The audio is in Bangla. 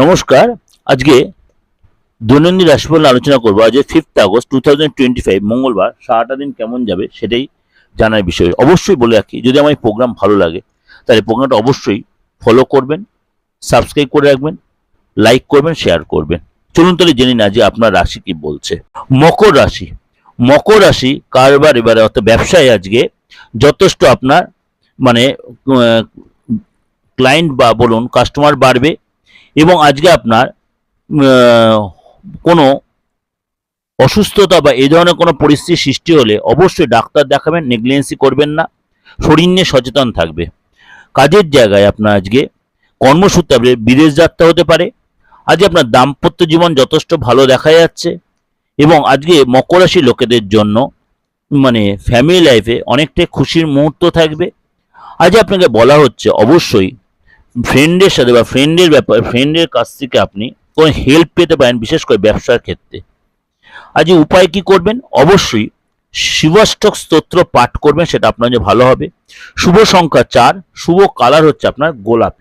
নমস্কার। আজকে দৈনন্দিন রাশিফল আলোচনা করব। আজকে fifth August two thousand twenty five মঙ্গলবার। সারাটা দিন কেমন যাবে সেটাই জানার বিষয়। অবশ্যই বলে রাখি, যদি আমার প্রোগ্রাম ভালো লাগে, তাহলে প্রোগ্রামটা অবশ্যই ফলো করবেন সাবস্ক্রাইব করে রাখবেন লাইক করবেন শেয়ার করবেন। চলুন তাহলে জেনে না যে আপনার রাশি কি বলছে। মকর রাশি। মকর রাশি কারবার এবারে অর্থাৎ ব্যবসায় আজকে যথেষ্ট আপনার মানে ক্লায়েন্ট বা বলুন কাস্টমার বাড়বে এবং আজকে আপনার কোনো অসুস্থতা বা এই ধরনের কোনো পরিস্থিতির সৃষ্টি হলে অবশ্যই ডাক্তার দেখাবেন, নেগলিজেন্সি করবেন না, শরীর নিয়ে সচেতন থাকবে। কাজের জায়গায় আপনার আজকে কর্মসূত্রে বিদেশ যাত্রা হতে পারে, আজকে আপনার দাম্পত্য জীবন যথেষ্ট ভালো দেখা যাচ্ছে এবং আজকে মকর রাশি লোকেদের জন্য মানে ফ্যামিলি লাইফে অনেকটাই খুশির মুহূর্ত থাকবে। আজ আপনাকে বলা হচ্ছে অবশ্যই ফ্রেন্ডের সাথে বা ফ্রেন্ডের ব্যাপার ফ্রেন্ডের কাছ থেকে আপনি কোনো হেল্প পেতে পারেন, বিশেষ করে ব্যবসার ক্ষেত্রে। আজ উপায় কি করবেন? অবশ্যই শিবাষ্টক স্তোত্র পাঠ করবেন, সেটা আপনার জন্য ভালো হবে। শুভ সংখ্যা চার, শুভ কালার হচ্ছে আপনার গোলাপি।